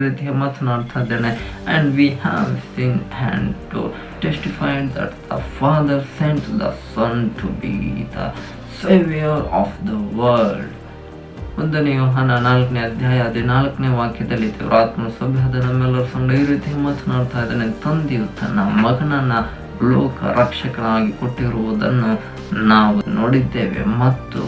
ಮಾತನಾಡ್ತಾ ಇದ್ದೇನೆ and we have sing and to testify that the father sent the son to be the savior of the world. ಒಂದನೇ ಯೋಹಾನ ನಾಲ್ಕನೇ ಅಧ್ಯಾಯ ಹದಿನಾಲ್ಕನೇ ವಾಕ್ಯದಲ್ಲಿ ತೀವ್ರಾತ್ಮ ಸಭ್ಯದ ನಮ್ಮೆಲ್ಲರ ಸಂಡ ಈ ರೀತಿ ಮಾತನಾಡ್ತಾ ಇದ್ದಾನೆ, ತಂದೆಯು ತನ್ನ ಮಗನನ್ನ ಲೋಕ ರಕ್ಷಕನಾಗಿ ಕೊಟ್ಟಿರುವುದನ್ನು ನಾವು ನೋಡಿದ್ದೇವೆ ಮತ್ತು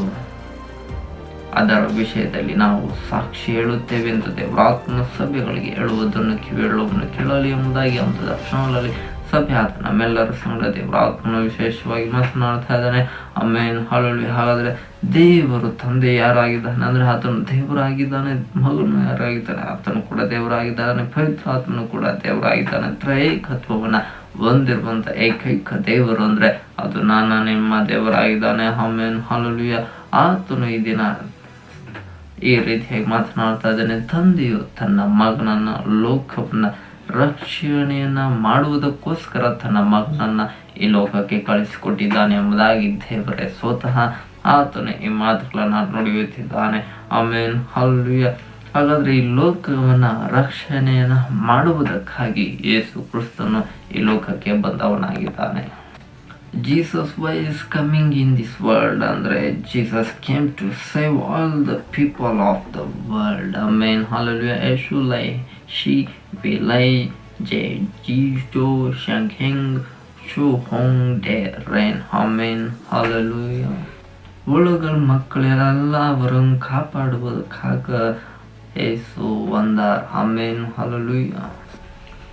ಅದರ ವಿಷಯದಲ್ಲಿ ನಾವು ಸಾಕ್ಷಿ ಹೇಳುತ್ತೇವೆ ಎಂದು ದೇವರಾತ್ಮ ಸಭೆಗಳಿಗೆ ಹೇಳುವುದನ್ನು ಕಿವಿಯೇಳುವನ್ನು ಕೇಳಲಿ ಎಂಬುದಾಗಿ ಅಂತ ದರ್ಶನಗಳಲ್ಲಿ ಸಭೆ ಆತ ನಮ್ಮೆಲ್ಲರ ಸಂಗಡ ದೇವರಾತ್ಮನ ವಿಶೇಷವಾಗಿ ಮಾತನಾಡ್ತಾ ಇದ್ದಾನೆ. ಅಮ್ಮೇನ್ ಹಾಳುಳಿ ಹಾಗಾದ್ರೆ ದೇವರು ತಂದೆ ಯಾರಾಗಿದ್ದಾನೆ? ಅಂದ್ರೆ ಆತನು ದೇವರಾಗಿದ್ದಾನೆ, ಮಗನು ಯಾರಾಗಿದ್ದಾನೆ? ಆತನು ಕೂಡ ದೇವರಾಗಿದ್ದಾನೆ, ಪವಿತ್ರ ಆತ್ಮನು ಕೂಡ ದೇವರಾಗಿದ್ದಾನೆ ತ್ರೈಕತ್ವವನ್ನು ಹೊಂದಿರುವಂತ ಏಕೈಕ ದೇವರು ಅಂದ್ರೆ ಅದು ನಾನು, ನಿಮ್ಮ ದೇವರಾಗಿದ್ದಾನೆ. ಆಮೇನ್. ಹಾಲುಲಿಯ ಆತನು ಈ ದಿನ ಈ ರೀತಿಯಾಗಿ ಮಾತನಾಡ್ತಾ ಇದ್ದಾನೆ. ತಂದೆಯು ತನ್ನ ಮಗನನ್ನ ಲೋಕವನ್ನ ರಕ್ಷಣೆಯನ್ನ ಮಾಡುವುದಕ್ಕೋಸ್ಕರ ತನ್ನ ಮಗನನ್ನ ಈ ಲೋಕಕ್ಕೆ ಕಳಿಸಿಕೊಟ್ಟಿದ್ದಾನೆ ಎಂಬುದಾಗಿ ದೇವರೇ ಸ್ವತಃ ಆತನೇ ಈ ಮಾತುಗಳನ್ನ ನುಡಿಯುತ್ತಿದ್ದಾನೆ. ಆಮೇನ್. ಹಲ್ವಿಯ ಹಾಗಾದ್ರೆ ಈ ಲೋಕವನ್ನ ರಕ್ಷಣೆಯನ್ನ ಮಾಡುವುದಕ್ಕಾಗಿ ಯೇಸು ಕ್ರಿಸ್ತನು ಈ ಲೋಕಕ್ಕೆ ಬಂದವನಾಗಿದ್ದಾನೆ. Jesus was coming in this world, Andre. Jesus came to save all the people of the world. Amen. Hallelujah. Eshulai, she, vilai, je, jito, shangheng, shu hong, de, Ren. Amen. Hallelujah. Ulugal makleralla varum kapadu kaka esu vandar. Amen. Hallelujah.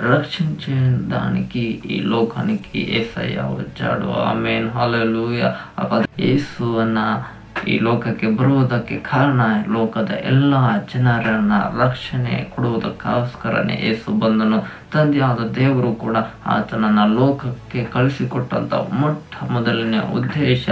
రక్షించడానికి ఈ లోకానికి ఏసయ్య వచ్చాడు. Amen. హలలుయ యేసు అన్న ಈ ಲೋಕಕ್ಕೆ ಬರುವುದಕ್ಕೆ ಕಾರಣ ಲೋಕದ ಎಲ್ಲ ಜನರನ್ನ ರಕ್ಷಣೆ ಕೊಡುವುದಕ್ಕೋಸ್ಕರನೇ ಯೇಸು ಬಂದನು. ತಂದೆಯಾದ ದೇವರು ಕೂಡ ಆತನನ್ನ ಲೋಕಕ್ಕೆ ಕಳಿಸಿಕೊಟ್ಟಂತ ಮೊಟ್ಟ ಮೊದಲನೇ ಉದ್ದೇಶ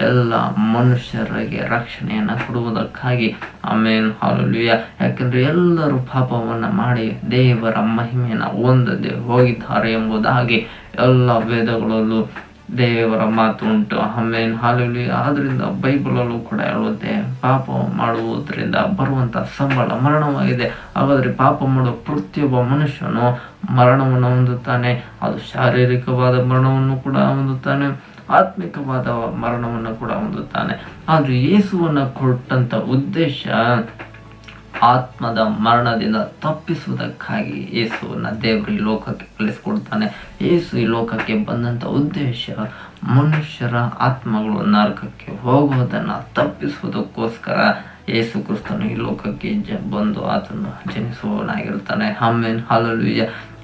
ಎಲ್ಲ ಮನುಷ್ಯರಿಗೆ ರಕ್ಷಣೆಯನ್ನ ಕೊಡುವುದಕ್ಕಾಗಿ. ಆಮೇನ್ ಹಾಲುಲಿಯ ಯಾಕೆಂದ್ರೆ ಎಲ್ಲರೂ ಪಾಪವನ್ನ ಮಾಡಿ ದೇವರ ಮಹಿಮೆಯನ್ನ ಹೊಂದದೆ ಹೋಗಿದ್ದಾರೆ ಎಂಬುದಾಗಿ ಎಲ್ಲ ವೇದಗಳಲ್ಲೂ ದೇವರ ಮಾತು ಉಂಟು ಆಮೇನ್. ಹಾಲುಲಿ ಆದ್ರಿಂದ ಬೈಬಲಲ್ಲೂ ಕೂಡ ಹೇಳುತ್ತೆ ಪಾಪ ಮಾಡುವುದರಿಂದ ಬರುವಂತ ಸಂಬಳ ಮರಣವಾಗಿದೆ. ಹಾಗಾದ್ರೆ ಪಾಪ ಮಾಡುವ ಪ್ರತಿಯೊಬ್ಬ ಮನುಷ್ಯನು ಮರಣವನ್ನು ಹೊಂದುತ್ತಾನೆ. ಅದು ಶಾರೀರಿಕವಾದ ಮರಣವನ್ನು ಕೂಡ ಹೊಂದುತ್ತಾನೆ. ಆತ್ಮಿಕವಾದ ಮರಣವನ್ನು ಕೂಡ ಹೊಂದುತ್ತಾನೆ. ಆದ್ರೆ ಯೇಸುವನ್ನ ಕೊಟ್ಟಂತ ಉದ್ದೇಶ ಆತ್ಮದ ಮರಣದಿಂದ ತಪ್ಪಿಸುವುದಕ್ಕಾಗಿ ಯೇಸುವನ್ನ ದೇವರು ಈ ಲೋಕಕ್ಕೆ ಕಳಿಸಿಕೊಡ್ತಾನೆ. ಯೇಸು ಈ ಲೋಕಕ್ಕೆ ಬಂದಂತ ಉದ್ದೇಶ ಮನುಷ್ಯರ ಆತ್ಮಗಳು ನರಕಕ್ಕೆ ಹೋಗುವುದನ್ನು ತಪ್ಪಿಸುವುದಕ್ಕೋಸ್ಕರ ಯೇಸು ಕ್ರಿಸ್ತನು ಈ ಲೋಕಕ್ಕೆ ಜ ಬಂದು ಆತನು ಜನಿಸುವವನಾಗಿರ್ತಾನೆ. ಹಮ್ಮೇನ್ ಹಾಲಲು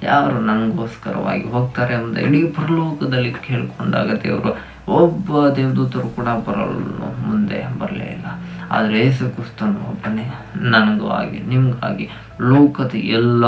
ಯಾರು ನನಗೋಸ್ಕರವಾಗಿ ಹೋಗ್ತಾರೆ ಎಂಬುದು ಇಡೀ ಪ್ರಲೋಕದಲ್ಲಿ ಕೇಳಿಕೊಂಡಾಗ ದೇವರು ಒಬ್ಬ ದೇವದೂತರು ಕೂಡ ಬರಲು ಮುಂದೆ ಬರಲೇ ಇಲ್ಲ. ಆದರೆ ಯೇಸು ಕ್ರಿಸ್ತನು ಒಬ್ಬನೇ. ನನಗೂ ಆಗಿ ನಿಮಗಾಗಿ ಲೋಕದ ಎಲ್ಲ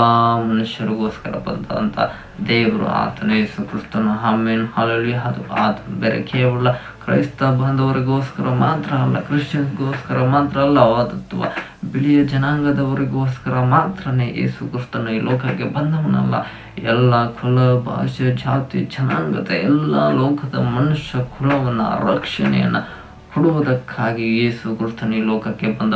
ಮನುಷ್ಯರಿಗೋಸ್ಕರ ಬಂದಂಥ ದೇವರು ಆತನ ಯೇಸು ಕ್ರಿಸ್ತನು. ಆಮೇನು. ಹಾಲಲ್ಲಿ ಅದು ಆತ ಬೇರೆ ಕೇವಲ ಕ್ರೈಸ್ತ ಬಾಂಧವರಿಗೋಸ್ಕರ ಮಾತ್ರ ಅಲ್ಲ ಕ್ರಿಶ್ಚಿಯನ್ಗೋಸ್ಕರ ಮಾತ್ರ ಅಲ್ಲ ಆದತ್ವ ಬಿಳಿಯ ಜನಾಂಗದವರಿಗೋಸ್ಕರ ಮಾತ್ರನೇ ಯೇಸು ಕ್ರಿಸ್ತನು ಈ ಲೋಕಕ್ಕೆ ಬಂದವನಲ್ಲ. ಎಲ್ಲ ಕುಲ, ಭಾಷೆ, ಜಾತಿ, ಜನಾಂಗದ ಎಲ್ಲ ಲೋಕದ ಮನುಷ್ಯ ಕುಲವನ್ನು, ರಕ್ಷಣೆಯನ್ನ ಕೊಡುವುದಕ್ಕಾಗಿ ಯೇಸು ಕ್ರಿಸ್ತನು ಈ ಲೋಕಕ್ಕೆ ಬಂದವ